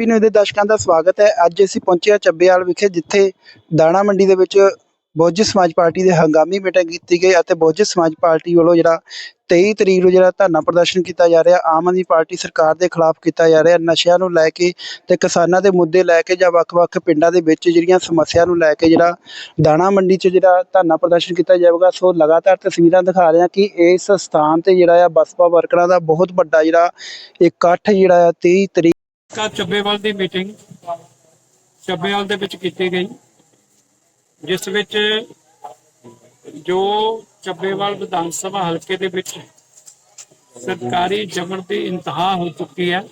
Punjabi news ਦੇ ਦਰਸ਼ਕਾਂ ਦਾ ਸਵਾਗਤ ਹੈ। ਅੱਜ ਅਸੀਂ ਪਹੁੰਚੇ ਹਾਂ ਚੱਬੇਵਾਲ ਵਿਖੇ, ਜਿੱਥੇ ਦਾਣਾ ਮੰਡੀ ਦੇ ਵਿੱਚ ਬਹੁਜਨ ਸਮਾਜ ਪਾਰਟੀ ਦੇ ਹੰਗਾਮੀ ਮੀਟਿੰਗ ਕੀਤੀ ਗਈ ਅਤੇ ਬਹੁਜਨ ਸਮਾਜ ਪਾਰਟੀ ਵੱਲੋਂ ਜਿਹੜਾ 23 ਤਰੀਕ ਨੂੰ ਜਿਹੜਾ ਧਰਨਾ ਪ੍ਰਦਰਸ਼ਨ ਕੀਤਾ ਜਾ ਰਿਹਾ, ਆਮ ਆਦਮੀ ਪਾਰਟੀ ਸਰਕਾਰ ਦੇ ਖਿਲਾਫ ਕੀਤਾ ਜਾ ਰਿਹਾ। ਨਸ਼ਿਆਂ ਨੂੰ ਲੈ ਕੇ ਤੇ ਕਿਸਾਨਾਂ ਦੇ ਮੁੱਦੇ ਲੈ ਕੇ ਜਾਂ ਵੱਖ-ਵੱਖ ਪਿੰਡਾਂ ਦੇ ਵਿੱਚ ਜਿਹੜੀਆਂ ਸਮੱਸਿਆ ਨੂੰ ਲੈ ਕੇ ਜਿਹੜਾ ਦਾਣਾ ਮੰਡੀ 'ਚ ਜਿਹੜਾ ਧਰਨਾ ਪ੍ਰਦਰਸ਼ਨ ਕੀਤਾ ਜਾਵੇਗਾ, ਸੋ ਲਗਾਤਾਰ ਤਸਵੀਰਾਂ ਦਿਖਾ ਰਹੇ ਹਾਂ ਕਿ ਇਸ ਸਥਾਨ ਤੇ ਜਿਹੜਾ ਆ ਬਸਪਾ ਵਰਕਰਾਂ ਦਾ ਬਹੁਤ ਵੱਡਾ ਜਿਹੜਾ ਇਕੱਠ ਜਿਹੜਾ ਆ 23 ਤਰੀਕ ਕਾ ਚੱਬੇਵਾਲ ਦੀ ਮੀਟਿੰਗ ਚੱਬੇਵਾਲ ਦੇ ਵਿੱਚ ਕੀਤੀ ਗਈ, ਜਿਸ ਵਿੱਚ ਜੋ ਚੱਬੇਵਾਲ ਵਿਧਾਨ ਸਭਾ ਹਲਕੇ ਦੇ ਵਿੱਚ ਸਰਕਾਰੀ ਜਬਰ ਦੀ ਇੰਤਹਾ ਹੋ ਚੁੱਕੀ ਹੈ,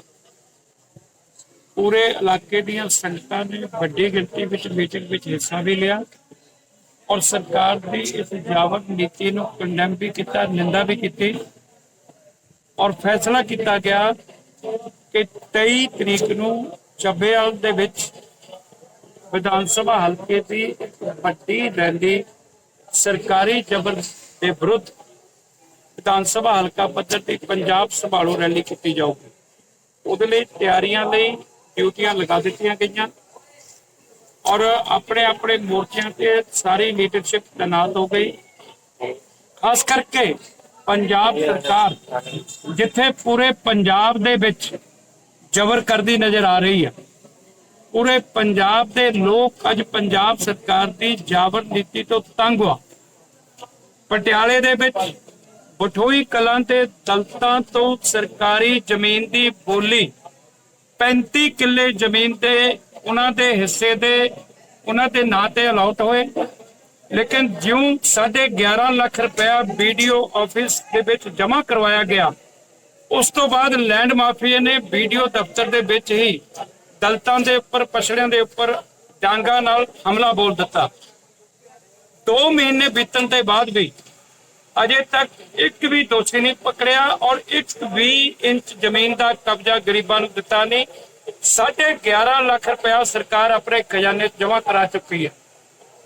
ਪੂਰੇ ਇਲਾਕੇ ਦੀਆਂ ਸੰਗਤਾਂ ਨੇ ਵੱਡੀ ਗਿਣਤੀ ਵਿੱਚ ਮੀਟਿੰਗ ਵਿੱਚ ਹਿੱਸਾ ਵੀ ਲਿਆ ਔਰ ਸਰਕਾਰ ਦੀ ਇਸ ਜਾਵਰ ਨੀਤੀ ਨੂੰ ਕੰਡੈਮ ਵੀ ਕੀਤਾ, ਨਿੰਦਾ ਵੀ ਕੀਤੀ ਔਰ ਫੈਸਲਾ ਕੀਤਾ ਗਿਆ ਕਿ 23 ਤਰੀਕ ਨੂੰ ਚੱਬੇਵਾਲ ਦੇ ਵਿੱਚ ਵਿਧਾਨ ਸਭਾ ਹਲਕੇ ਦੀ ਵੱਡੀ ਰੈਲੀ ਸਰਕਾਰੀ ਜਬਰ ਦੇ ਵਿਰੁੱਧ ਵਿਧਾਨ ਸਭਾ ਹਲਕਾ ਪੱਧਰ ਤੇ ਪੰਜਾਬ ਸੰਭਾਲੋ ਰੈਲੀ ਕੀਤੀ ਜਾਊਗੀ। ਉਹਦੇ ਲਈ ਤਿਆਰੀਆਂ ਲਈ ਡਿਊਟੀਆਂ ਲਗਾ ਦਿੱਤੀਆਂ ਗਈਆਂ ਔਰ ਆਪਣੇ ਆਪਣੇ ਮੋਰਚਿਆਂ ਤੇ ਸਾਰੀ ਲੀਡਰਸ਼ਿਪ ਤੈਨਾਤ ਹੋ ਗਈ। ਖਾਸ ਕਰਕੇ ਪੰਜਾਬ ਸਰਕਾਰ ਜਿੱਥੇ ਪੂਰੇ ਪੰਜਾਬ ਦੇ ਵਿੱਚ ਜ਼ਬਰ ਕਰਦੀ ਨਜ਼ਰ ਆ ਰਹੀ ਹੈ। ਪੂਰੇ ਪੰਜਾਬ ਦੇ ਲੋਕ ਅੱਜ ਪੰਜਾਬ ਸਰਕਾਰ ਦੀ ਜਾਬਰ ਨੀਤੀ ਤੋਂ ਤੰਗ ਹੋਆ ਪਟਿਆਲੇ ਦੇ ਵਿੱਚ ਬਠੋਈ ਕਲਾਂ ਤੇ ਦਲਤਾਂ ਤੋਂ ਸਰਕਾਰੀ ਜ਼ਮੀਨ ਦੀ ਬੋਲੀ 35 ਕਿੱਲੇ ਜ਼ਮੀਨ ਤੇ ਉਹਨਾਂ ਦੇ ਹਿੱਸੇ ਦੇ ਉਹਨਾਂ ਦੇ ਨਾਂ ਤੇ ਅਲਾਟ ਹੋਏ। ਲੇਕਿਨ ਜਿਉਂ 11.5 ਲੱਖ ਰੁਪਇਆ ਵੀਡੀਓ ਆਫਿਸ ਦੇ ਵਿੱਚ ਜਮ੍ਹਾਂ ਕਰਵਾਇਆ ਗਿਆ ਉਸ ਤੋਂ ਬਾਅਦ ਲੈਂਡ ਮਾਫੀਆ ਨੇ ਵੀਡੀਓ ਦਫ਼ਤਰ ਦੇ ਵਿੱਚ ਹੀ ਦਲਤਾਂ ਦੇ ਉੱਪਰ, ਪਛੜਿਆਂ ਦੇ ਉੱਪਰ ਡਾਂਗਾ ਨਾਲ ਹਮਲਾ ਬੋਲ ਦਿੱਤਾ। 2 ਮਹੀਨੇ ਬੀਤਣ ਦੇ ਬਾਅਦ ਵੀ ਅਜੇ ਤੱਕ ਇੱਕ ਵੀ ਦੋਸ਼ੀ ਨਹੀਂ ਪਕੜਿਆ ਔਰ ਇੱਕ ਵੀ ਇੰਚ ਜ਼ਮੀਨ ਦਾ ਕਬਜ਼ਾ ਗਰੀਬਾਂ ਨੂੰ ਦਿੱਤਾ ਨਹੀਂ। 11.5 ਲੱਖ ਰੁਪਇਆ ਸਰਕਾਰ ਆਪਣੇ ਖਜ਼ਾਨੇ 'ਚ ਜਮ੍ਹਾਂ ਕਰਾ ਚੁੱਕੀ ਹੈ।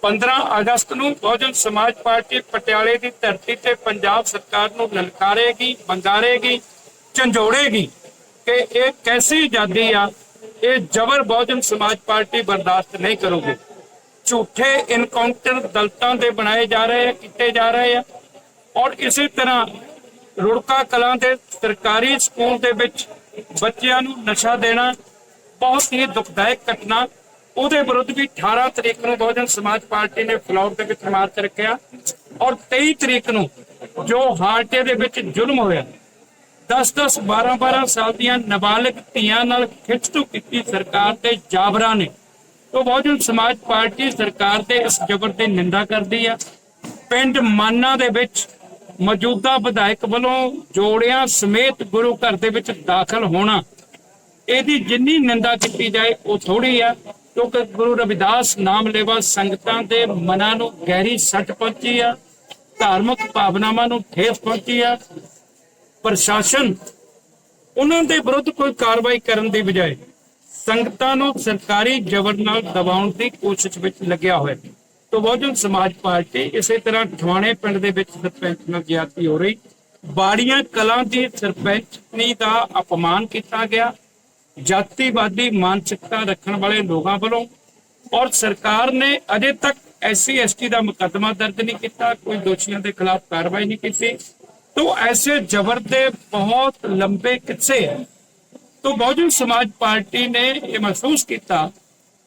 15 ਅਗਸਤ ਨੂੰ ਬਹੁਜਨ ਸਮਾਜ ਪਾਰਟੀ ਪਟਿਆਲੇ ਦੀ ਧਰਤੀ ਤੇ ਪੰਜਾਬ ਸਰਕਾਰ ਨੂੰ ਲਲਕਾਰੇਗੀ ਬੰਗਾਰੇਗੀ ਝੰਜੋੜੇਗੀ ਕਿ ਇਹ ਕੈਸੀ ਆਜ਼ਾਦੀ ਆ, ਇਹ ਜ਼ਬਰ ਬਹੁਜਨ ਸਮਾਜ ਪਾਰਟੀ ਬਰਦਾਸ਼ਤ ਨਹੀਂ ਕਰੂਗੀ। ਝੂਠੇ ਇਨਕਾਊਂਟਰ ਦਲਤਾਂ ਦੇ ਬਣਾਏ ਜਾ ਰਹੇ ਆ, ਕੀਤੇ ਜਾ ਰਹੇ ਆ। ਔਰ ਇਸੇ ਤਰ੍ਹਾਂ ਰੁੜਕਾ ਕਲਾਂ ਦੇ ਸਰਕਾਰੀ ਸਕੂਲ ਦੇ ਵਿੱਚ ਬੱਚਿਆਂ ਨੂੰ ਨਸ਼ਾ ਦੇਣਾ ਬਹੁਤ ਹੀ ਦੁਖਦਾਇਕ ਘਟਨਾ। ਉਹਦੇ ਵਿਰੁੱਧ ਵੀ 18 ਤਰੀਕ ਨੂੰ ਬਹੁਜਨ ਸਮਾਜ ਪਾਰਟੀ ਨੇ ਫਲੋਰ ਦੇ ਵਿੱਚ ਮਾਰਚ ਰੱਖਿਆ। ਔਰ 23 ਤਰੀਕ ਨੂੰ ਜੋ ਹਾਲਟੇ ਦੇ ਵਿੱਚ ਜ਼ੁਲਮ ਹੋਇਆ 10-10 12-12 ਸਾਲ ਦੀਆਂ ਨਾਬਾਲਗ ਧੀਆਂ ਨਾਲ ਖਿੱਚਤੂ ਕੀਤੀ ਸਰਕਾਰ ਤੇ ਜਾਬਰਾਂ ਨੇ। ਤੋਂ ਬਹੁਜਨ ਸਮਾਜ ਪਾਰਟੀ ਸਰਕਾਰ ਤੇ ਇਸ ਜ਼ਬਰ ਦੀ ਨਿੰਦਾ ਕਰਦੀ ਆ। ਪਿੰਡ ਮਾਨਾ ਦੇ ਵਿੱਚ ਮੌਜੂਦਾ ਵਿਧਾਇਕ ਵੱਲੋਂ ਜੋੜਿਆਂ ਸਮੇਤ ਗੁਰੂ ਘਰ ਦੇ ਵਿੱਚ ਦਾਖਲ ਹੋਣਾ। ਇਹਦੀ ਜਿੰਨੀ ਨਿੰਦਾ ਕੀਤੀ ਜਾਏ, ਉਹ ਥੋੜੀ ਆ, ਕਿਉਂਕਿ ਗੁਰੂ ਰਵਿਦਾਸ ਨਾਮ ਲੈਵਾ ਸੰਗਤਾਂ ਦੇ ਮਨਾਂ ਨੂੰ ਗਹਿਰੀ ਸੱਟ ਪਹੁੰਚੀ ਆ, ਧਾਰਮਿਕ ਭਾਵਨਾਵਾਂ ਨੂੰ ਠੇਸ ਪਹੁੰਚੀ ਆ ਪ੍ਰਸ਼ਾਸਨ, ਉਹਨਾਂ ਦੇ ਵਿਰੁੱਧ ਕੋਈ ਕਾਰਵਾਈ ਕਰਨ ਦੀ ਬਜਾਏ ਸੰਗਤਾਂ ਨੂੰ ਸਰਕਾਰੀ ਜ਼ਬਰ ਨਾਲ ਦਬਾਉਣ ਦੀ ਕੋਸ਼ਿਸ਼ ਵਿੱਚ ਲੱਗਿਆ ਹੋਇਆ ਹੈ। ਤੋਂ ਬਹੁਜਨ ਸਮਾਜ ਪਾਰਟੀ ਇਸੇ ਤਰ੍ਹਾਂ ਠਵਾਣੇ ਪਿੰਡ ਦੇ ਵਿੱਚ ਸਰਪੰਚ ਨਾਲ ਜ਼ਿਆਦਤੀ ਹੋ ਰਹੀ। ਬਾੜੀਆਂ ਕਲਾਂ ਦੀ ਸਰਪੰਚਨੀ ਦਾ ਅਪਮਾਨ ਕੀਤਾ ਗਿਆ। ਜਾਤੀਵਾਦੀ ਮਾਨਸਿਕਤਾ ਰੱਖਣ ਵਾਲੇ ਲੋਕਾਂ ਵੱਲੋਂ ਔਰ ਸਰਕਾਰ ਨੇ ਅਜੇ ਤੱਕ ਐਸਸੀ, ਐਸਟੀ ਦਾ ਮੁਕੱਦਮਾ ਦਰਜ ਨਹੀਂ ਕੀਤਾ। ਕੋਈ ਦੋਸ਼ੀਆਂ ਦੇ ਖਿਲਾਫ ਕਾਰਵਾਈ ਨਹੀਂ ਕੀਤੀ। ਤੋਂ ਐਸੇ ਜ਼ਬਰ ਦੇ ਬਹੁਤ ਲੰਬੇ ਕਿੱਸੇ ਹੈ ਤੋਂ ਬਹੁਜਨ ਸਮਾਜ ਪਾਰਟੀ ਨੇ ਇਹ ਮਹਿਸੂਸ ਕੀਤਾ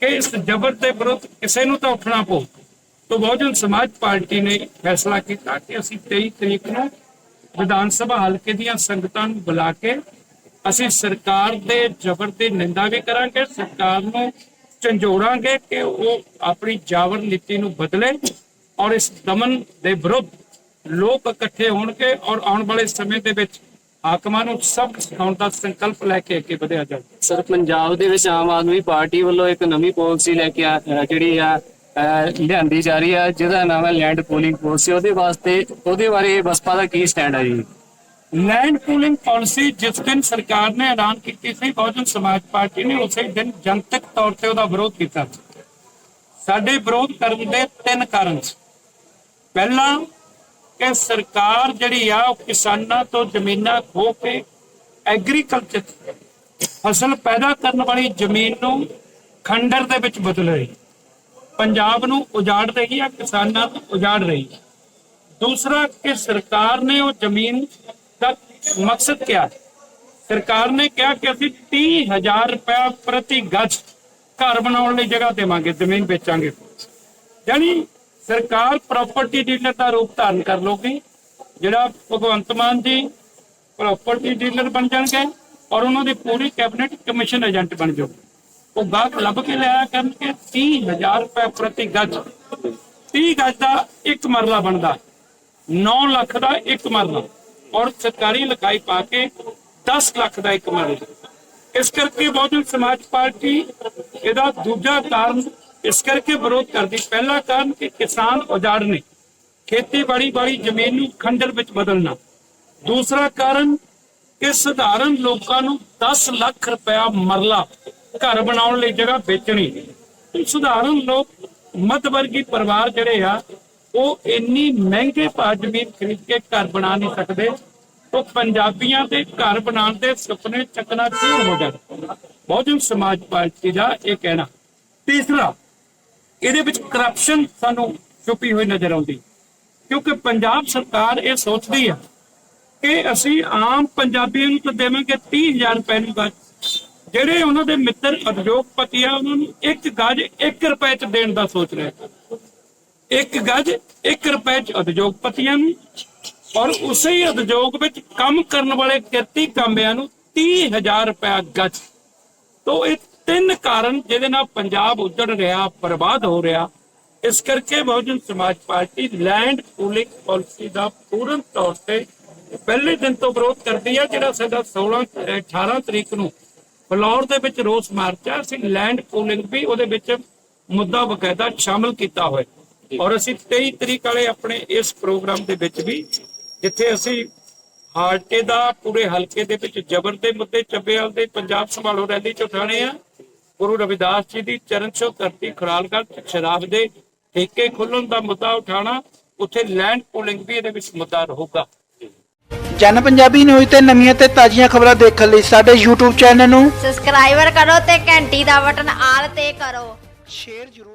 ਕਿ ਇਸ ਜ਼ਬਰ ਦੇ ਵਿਰੁੱਧ ਕਿਸੇ ਨੂੰ ਤਾਂ ਉੱਠਣਾ ਪਊ ਤੋਂ ਬਹੁਜਨ ਸਮਾਜ ਪਾਰਟੀ ਨੇ ਫੈਸਲਾ ਕੀਤਾ ਕਿ ਅਸੀਂ 23 ਤਰੀਕ ਨੂੰ ਵਿਧਾਨ ਸਭਾ ਹਲਕੇ ਦੀਆਂ ਸੰਗਤਾਂ ਨੂੰ ਬੁਲਾ ਕੇ ਅਸੀਂ ਸਰਕਾਰ ਦੇ ਜ਼ਬਰ ਦੀ ਨਿੰਦਾ ਵੀ ਕਰਾਂਗੇ ਸਰਕਾਰ ਨੂੰ ਝੰਜੋੜਾਂਗੇ ਕਿ ਉਹ ਆਪਣੀ ਜਾਵਰ ਨੀਤੀ ਨੂੰ ਬਦਲੇ ਔਰ ਇਸ ਦਮਨ ਦੇ ਵਿਰੁੱਧ ਲੋਕ ਇਕੱਠੇ ਹੋਣਗੇ ਔਰ ਆਉਣ ਵਾਲੇ ਸਮੇਂ ਦੇ ਵਿੱਚ ਹਾਕਮਾਂ ਨੂੰ ਸਭ ਸਿਖਾਉਣ ਦਾ ਸੰਕਲਪ ਲੈ ਕੇ ਅੱਗੇ ਵਧਿਆ ਜਾਵੇ ਸਰ ਪੰਜਾਬ ਦੇ ਵਿੱਚ ਆਮ ਆਦਮੀ ਪਾਰਟੀ ਵੱਲੋਂ ਇੱਕ ਨਵੀਂ ਪਾਲਿਸੀ ਲੈ ਕੇ ਜਿਹੜੀ ਆ ਲਿਆਂਦੀ ਜਾ ਰਹੀ ਆ ਜਿਹਦਾ ਨਾਮ ਹੈ ਲੈਂਡ ਪੂਲਿੰਗ ਪਾਲਿਸੀ। ਉਹਦੇ ਵਾਸਤੇ ਉਹਦੇ ਬਾਰੇ ਬਸਪਾ ਦਾ ਕੀ ਸਟੈਂਡ ਹੈ ਜੀ? ਲੈਂਡ ਪੂਲਿੰਗ ਪਾਲਿਸੀ ਜਿਸ ਦਿਨ ਸਰਕਾਰ ਨੇ ਐਲਾਨ ਕੀਤੀ ਸੀ ਬਹੁਜਨ ਸਮਾਜ ਪਾਰਟੀ ਨੇ ਉਸੇ ਦਿਨ ਜਨਤਕ ਤੌਰ ਤੇ ਉਹਦਾ ਵਿਰੋਧ ਕੀਤਾ ਸਾਡੇ ਵਿਰੋਧ ਕਰਨ ਦੇ ਤਿੰਨ ਕਾਰਨ ਸੀ। ਪਹਿਲਾ ਕਿ ਸਰਕਾਰ ਜਿਹੜੀ ਆ, ਉਹ ਕਿਸਾਨਾਂ ਤੋਂ ਜ਼ਮੀਨਾਂ ਖੋ ਕੇ ਐਗਰੀਕਲਚਰ ਫਸਲ ਪੈਦਾ ਕਰਨ ਵਾਲੀ ਜ਼ਮੀਨ ਨੂੰ ਖੰਡਰ ਦੇ ਵਿੱਚ ਬਦਲ ਰਹੀ ਪੰਜਾਬ ਨੂੰ ਉਜਾੜ ਰਹੀ ਆ ਕਿਸਾਨਾਂ ਨੂੰ ਉਜਾੜ ਰਹੀ ਦੂਸਰਾ, ਕਿ ਸਰਕਾਰ ਨੇ ਉਹ ਜ਼ਮੀਨ ਦਾ ਮਕਸਦ ਕਿਹਾ ਹੈ? ਸਰਕਾਰ ਨੇ ਕਿਹਾ ਕਿ ਅਸੀਂ 30000 ਰੁਪਏ ਪ੍ਰਤੀ ਗਜ ਘਰ ਬਣਾਉਣ ਲਈ ਜਗ੍ਹਾ ਦੇਵਾਂਗੇ, ਜ਼ਮੀਨ ਵੇਚਾਂਗੇ। ਯਾਨੀ ਸਰਕਾਰ ਪ੍ਰਾਪਰਟੀ ਡੀਲਰ ਦਾ ਰੂਪ ਧਾਰਨ ਕਰ ਲਊਗੀ। ਜਿਹੜਾ ਭਗਵੰਤ ਮਾਨ ਜੀ ਪ੍ਰਾਪਰਟੀ ਡੀਲਰ ਬਣ ਜਾਣਗੇ ਔਰ ਉਹਨਾਂ ਦੀ ਪੂਰੀ ਕੈਬਨਿਟ ਕਮਿਸ਼ਨ ਏਜੰਟ ਬਣ ਜਾਊਗੀ। ਉਹ ਗਾਹਕ ਲੱਭ ਕੇ ਲਿਆਇਆ ਕਰਨਗੇ 30000 ਰੁਪਏ ਪ੍ਰਤੀ ਗਜ। 30 ਗਜ ਦਾ ਇੱਕ ਮਰਲਾ ਬਣਦਾ। 9 ਲੱਖ ਦਾ ਇੱਕ ਮਰਲਾ। ਔਰ ਸਰਕਾਰੀ ਲਿਖਾਈ ਪਾ ਕੇ 10 ਲੱਖ ਦਾ ਇੱਕ ਮਰਲਾ। ਇਸ ਕਰਕੇ ਬਹੁਜਨ ਸਮਾਜ ਪਾਰਟੀ ਇਹਦਾ ਦੂਜਾ ਕਾਰਨ ਇਸ ਕਰਕੇ ਵਿਰੋਧ ਕਰਦੀ। ਪਹਿਲਾ ਕਾਰਨ ਕਿ ਕਿਸਾਨ ਉਜਾੜਨੇ, ਖੇਤੀਬਾੜੀ ਵਾਲੀ ਜ਼ਮੀਨ ਨੂੰ ਖੰਡਰ ਵਿੱਚ ਬਦਲਣਾ। ਦੂਸਰਾ ਕਾਰਨ ਕਿ ਸਧਾਰਨ ਲੋਕਾਂ ਨੂੰ 10 ਲੱਖ ਰੁਪਇਆ ਮਰਲਾ ਘਰ ਬਣਾਉਣ ਲਈ ਜਗ੍ਹਾ ਵੇਚਣੀ। ਸਧਾਰਨ ਲੋਕ ਮੱਧਵਰਗੀ ਪਰਿਵਾਰ ਜਿਹੜੇ ਆ, ਉਹ ਇੰਨੀ ਮਹਿੰਗੇ ਭਾਅ ਜ਼ਮੀਨ ਖਰੀਦ ਕੇ ਘਰ ਬਣਾ ਨਹੀਂ ਸਕਦੇ। ਉਹ ਪੰਜਾਬੀਆਂ ਦੇ ਘਰ ਬਣਾਉਣ ਦੇ ਸੁਪਨੇ ਚੱਕਣਾ ਕਿਉਂ ਹੋ ਜਾਣ। ਬਹੁਜਨ ਸਮਾਜ ਪਾਰਟੀ ਦਾ ਇਹ ਕਹਿਣਾ। ਤੀਸਰਾ ਇਹਦੇ ਵਿੱਚ ਕਰਪਸ਼ਨ ਸਾਨੂੰ ਛੁਪੀ ਹੋਈ ਨਜ਼ਰ ਆਉਂਦੀ। ਕਿਉਂਕਿ ਪੰਜਾਬ ਸਰਕਾਰ ਇਹ ਸੋਚਦੀ ਆ ਕਿ ਅਸੀਂ ਆਮ ਪੰਜਾਬੀਆਂ ਨੂੰ ਤਾਂ ਦੇਵਾਂਗੇ 30000 ਰੁਪਏ ਨੂੰ ਗੱਜ। ਜਿਹੜੇ ਉਹਨਾਂ ਦੇ ਮਿੱਤਰ ਉਦਯੋਗਪਤੀ ਆ, ਉਹਨਾਂ ਨੂੰ ਇੱਕ ਗੱਜ 1 ਰੁਪਏ ਚ ਦੇਣ ਦਾ ਸੋਚ ਰਿਹਾ ਇੱਕ ਗੱਜ 1 ਰੁਪਏ ਚ ਉਦਯੋਗਪਤੀਆਂ ਨੂੰ ਔਰ ਉਸੇ ਹੀ ਉਦਯੋਗ ਵਿੱਚ ਕੰਮ ਕਰਨ ਵਾਲੇ ਕਿਰਤੀ ਕਾਮਿਆਂ ਨੂੰ 30000 ਰੁਪਏ ਗੱਜ। ਤੋ ਇਹ ਤਿੰਨ ਕਾਰਨ ਜਿਹਦੇ ਨਾਲ ਪੰਜਾਬ ਉੱਜੜ ਰਿਹਾ ਬਰਬਾਦ ਹੋ ਰਿਹਾ। ਇਸ ਕਰਕੇ Bahujan Samaj party land pooling policy ਦਾ ਪੂਰਨ ਤੌਰ ਤੇ ਪਹਿਲੇ ਦਿਨ ਤੋਂ ਵਿਰੋਧ ਕਰਦੀ ਹੈ ਜਿਹੜਾ ਸਾਡਾ 16 ਅਹ 18 ਤਰੀਕ ਨੂੰ ਫਲੋਰ ਦੇ ਵਿੱਚ ਰੋਸ ਮਾਰਚ। ਹੈ ਅਸੀਂ ਲੈਂਡ ਪੂਲਿੰਗ ਵੀ ਉਹਦੇ ਵਿੱਚ ਮੁੱਦਾ ਬਕਾਇਦਾ ਸ਼ਾਮਲ ਕੀਤਾ ਹੋਇਆ। ਔਰ ਅਸੀਂ 23 ਤਰੀਕ ਵਾਲੇ ਆਪਣੇ ਇਸ ਪ੍ਰੋਗਰਾਮ ਦੇ ਵਿੱਚ ਵੀ ਜਿੱਥੇ ਅਸੀਂ ਹਾਲਟੇ ਦਾ ਪੂਰੇ ਹਲਕੇ ਦੇ ਵਿੱਚ ਜ਼ਬਰ ਦੇ ਮੁੱਦੇ ਚੱਬੇਵਾਲ ਦੇ ਪੰਜਾਬ ਸੰਭਾਲੋ ਰੈਲੀ ਚ ਉਠਾਣੇ ਆ। ਗੁਰੂ ਰਵਿਦਾਸ ਜੀ ਦੀ ਚਰਨ ਛੋਹ ਧਰਤੀ ਖੁਰਾਲਗੜ੍ਹ ਚ ਸ਼ਰਾਬ ਦੇ ਠੇਕੇ ਖੁੱਲਣ ਦਾ ਮੁੱਦਾ ਉਠਾਣਾ ਉੱਥੇ ਲੈਂਡ ਪੂਲਿੰਗ ਵੀ ਇਹਦੇ ਵਿੱਚ ਮੁੱਦਾ ਰਹੂਗਾ। ਜਨ ਪੰਜਾਬੀ ਨਿਊਜ਼ ਤੇ ਨਵੀਆਂ ਤੇ ਤਾਜ਼ੀਆਂ ਖਬਰਾਂ ਦੇਖਣ ਲਈ ਸਾਡੇ YouTube ਚੈਨਲ ਨੂੰ ਸਬਸਕ੍ਰਾਈਬਰ ਕਰੋ ਤੇ ਘੰਟੀ ਦਾ ਬਟਨ ਆਲ ਤੇ ਕਰੋ। ਸ਼ੇਅਰ ਜ਼ਰੂਰ